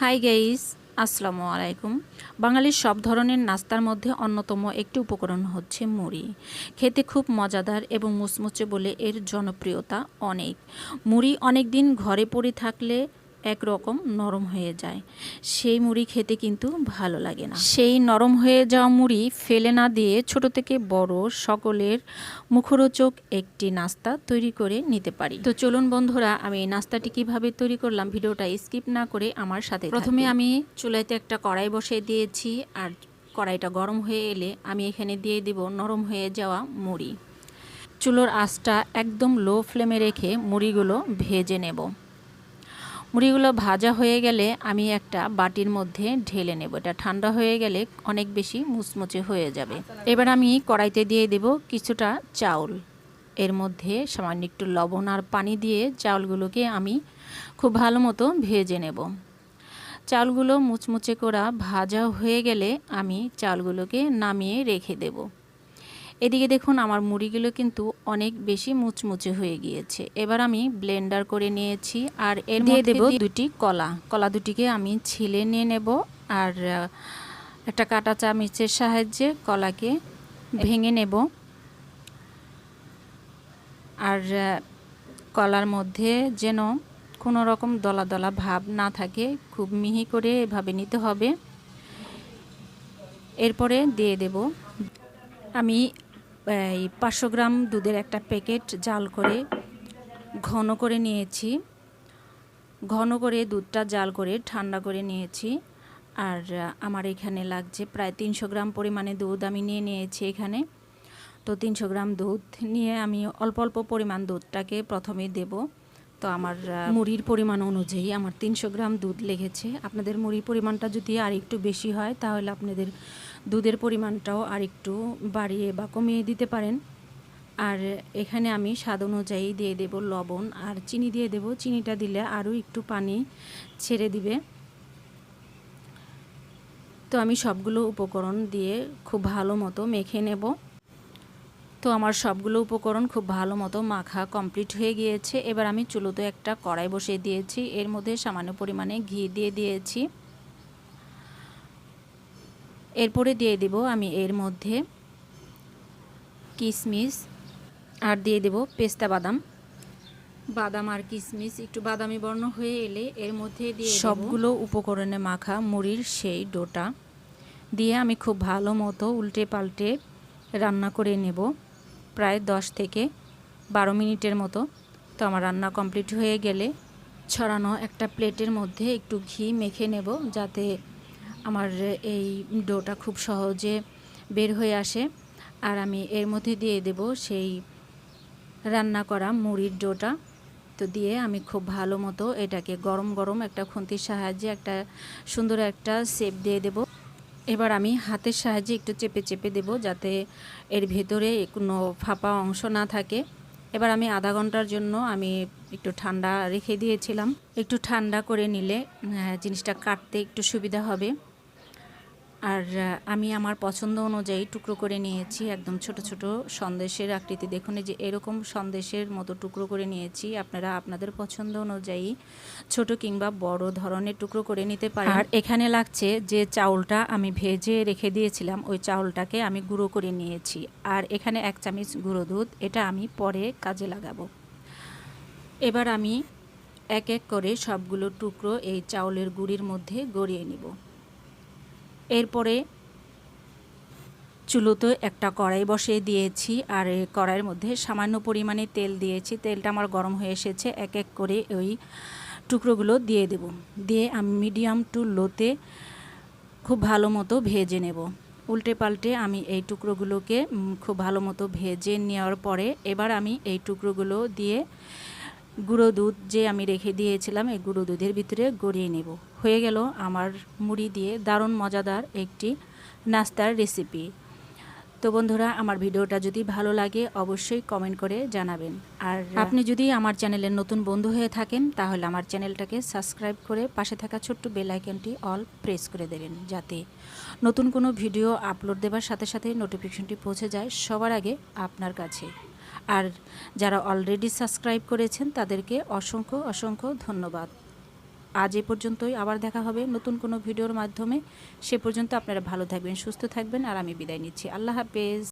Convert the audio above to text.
High guys আসসালামু আলাইকুম। বাঙালির সব ধরনের নাস্তার মধ্যে অন্যতম একটি উপকরণ হচ্ছে মুড়ি। খেতে খুব মজাদার এবং মুচমুচে বলে এর জনপ্রিয়তা অনেক। মুড়ি অনেক দিন ঘরে পড়ে থাকলে একরকম নরম হয়ে যায়। সেই মুড়ি খেতে কিন্তু ভালো লাগে না। সেই নরম হয়ে যাওয়া মুড়ি ফেলে না দিয়ে ছোট থেকে বড় সকলের মুখরোচক একটি নাস্তা তৈরি করে নিতে পারি। তো চলুন বন্ধুরা আমি এই নাস্তাটি কীভাবে তৈরি করলাম ভিডিওটা স্কিপ না করে আমার সাথে প্রথমে আমি চুলাইতে একটা কড়াই বসিয়ে দিয়েছি আর কড়াইটা গরম হয়ে এলে আমি এখানে দিয়ে দিব নরম হয়ে যাওয়া মুড়ি। চুলোর আঁচটা একদম লো ফ্লেমে রেখে মুড়িগুলো ভেজে নেব। মুড়িগুলো ভাজা হয়ে গেলে আমি একটা বাটির মধ্যে ঢেলে নেব। এটা ঠান্ডা হয়ে গেলে অনেক বেশি মুচমুচে হয়ে যাবে। এবার আমি কড়াইতে দিয়ে দেব কিছুটা চাউল। এর মধ্যে সামান্য একটু লবণ আর পানি দিয়ে চাউলগুলোকে আমি খুব ভালো মতো ভেজে নেব। চাউলগুলো মুচমুচে করা ভাজা হয়ে গেলে আমি চাউলগুলোকে নামিয়ে রেখে দেবো। এদিকে দেখুন আমার মুড়িগুলো কিন্তু অনেক বেশি মুচমুচে হয়ে গিয়েছে। এবার আমি ব্লেন্ডার করে নিয়েছি আর এর দিয়ে দেব দুটি কলা। কলা দুটিকে আমি ছিলে নিয়ে নেব আর একটা কাটা চামিচের সাহায্যে কলাকে ভেঙে নেব। আর কলার মধ্যে যেন কোনো রকম দলা দলা ভাব না থাকে খুব মিহি করে এভাবে নিতে হবে। এরপরে দিয়ে দেব। আমি এই পাঁচশো গ্রাম দুধের একটা প্যাকেট জাল করে ঘন করে নিয়েছি। ঘন করে দুধটা জাল করে ঠান্ডা করে নিয়েছি। আর আমার এখানে লাগছে প্রায় তিনশো গ্রাম পরিমাণে দুধ আমি নিয়ে নিয়েছি এখানে। তো তিনশো গ্রাম দুধ নিয়ে আমি অল্প অল্প পরিমাণ দুধটাকে প্রথমে দেব। তো আমার মুড়ির পরিমাণ অনুযায়ী আমার তিনশো গ্রাম দুধ লেগেছে। আপনাদের মুড়ির পরিমাণটা যদি আর একটু বেশি হয়, তাহলে আপনাদের দুধের পরিমাণটাও আর একটু বাড়িয়ে বা কমিয়ে দিতে পারেন। আর এখানে আমি স্বাদ অনুযায়ী দিয়ে দেব লবণ আর চিনি দিয়ে দেব। চিনিটা দিলে আরও একটু পানি ছেড়ে দিবে। তো আমি সবগুলো উপকরণ দিয়ে খুব ভালো মতো মেখে নেব। তো আমার সবগুলো উপকরণ খুব ভালো মতো মাখা কমপ্লিট হয়ে গিয়েছে। এবার আমি চুলোতে একটা কড়াই বসিয়ে দিয়েছি। এর মধ্যে সামান্য পরিমাণে ঘি দিয়ে দিয়েছি। এরপরে দিয়ে দেব আমি এর মধ্যে কিশমিশ আর দিয়ে দেব পেস্তা বাদাম। বাদাম আর কিশমিশ একটু বাদামি বর্ণ হয়ে এলে এর মধ্যে দিয়ে সবগুলো উপকরণে মাখা মুড়ির সেই ডোটা। দিয়ে আমি খুব ভালো মতো উল্টে পাল্টে রান্না করে নেব। প্রায় দশ থেকে বারো মিনিটের মতো। তো আমার রান্না কমপ্লিট হয়ে গেলে ছড়ানো একটা প্লেটের মধ্যে একটু ঘি মেখে নেব যাতে আমার এই ডোটা খুব সহজে বের হয়ে আসে। আর আমি এর মধ্যে দিয়ে দেব সেই রান্না করা মুড়ির ডোটা। তো দিয়ে আমি খুব ভালো মতো এটাকে গরম গরম একটা খুন্তির সাহায্যে একটা সুন্দর একটা শেপ দিয়ে দেব। এবার আমি হাতের সাহায্যে একটু চেপে চেপে দেব যাতে এর ভেতরে কোনো ফাঁপা অংশ না থাকে। এবার আমি আধা ঘণ্টার জন্য আমি একটু ঠান্ডা রেখে দিয়েছিলাম। একটু ঠান্ডা করে নিলে জিনিসটা কাটতে একটু সুবিধা হবে। আর আমি আমার পছন্দ অনুযায়ী টুকরো করে নিয়েছি, একদম ছোট ছোট সন্দেশের আকৃতি। দেখুন যে এরকম সন্দেশের মতো টুকরো করে নিয়েছি, আপনারা আপনাদের পছন্দ অনুযায়ী ছোট কিংবা বড় ধরনের টুকরো করে নিতে পারেন। আর এখানে লাগছে যে চাউলটা আমি ভেজে রেখে দিয়েছিলাম, ওই চাউলটাকে আমি গুঁড়ো করে নিয়েছি। আর এখানে এক চামচ গুঁড়ো দুধ, এটা আমি পরে কাজে লাগাবো। এবার আমি এক এক করে সবগুলো টুকরো এই চাউলের গুঁড়ির মধ্যে গড়িয়ে নিব। এরপরে চুলোতে একটা কড়াই বসিয়ে দিয়েছি আর এই কড়াইয়ের মধ্যে সামান্য পরিমাণে তেল দিয়েছি। তেলটা আমার গরম হয়ে এসেছে। এক এক করে ওই টুকরোগুলো দিয়ে দেব। দিয়ে আমি মিডিয়াম টু লোতে খুব ভালো মতো ভেজে নেব। উল্টে পাল্টে আমি এই টুকরোগুলোকে খুব ভালো মতো ভেজে নেওয়ার পরে এবার আমি এই টুকরোগুলো দিয়ে গুঁড়ো দুধ যে আমি রেখে দিয়েছিলাম, এই গুঁড়ো দুধের ভিতরে গড়িয়ে নেব। হয়ে গেল আমার মুড়ি দিয়ে দারুণ মজাদার একটি নাস্তার রেসিপি। তো বন্ধুরা, আমার ভিডিওটা যদি ভালো লাগে, অবশ্যই কমেন্ট করে জানাবেন। আর আপনি যদি আমার চ্যানেলের নতুন বন্ধু হয়ে থাকেন, তাহলে আমার চ্যানেলটাকে সাবস্ক্রাইব করে পাশে থাকা ছোট্ট বেল আইকনটি অল প্রেস করে দেবেন, যাতে নতুন কোনো ভিডিও আপলোড দেওয়ার সাথে সাথে নোটিফিকেশনটি পৌঁছে যায় সবার আগে আপনার কাছে। আর যারা অলরেডি সাবস্ক্রাইব করেছেন, তাদেরকে অসংখ্য অসংখ্য ধন্যবাদ। আজ এ পর্যন্তই, আবার দেখা হবে নতুন কোনো ভিডিওর মাধ্যমে। সে পর্যন্ত আপনারা ভালো থাকবেন, সুস্থ থাকবেন, আর আমি বিদায় নিচ্ছি। আল্লাহ হাফেজ।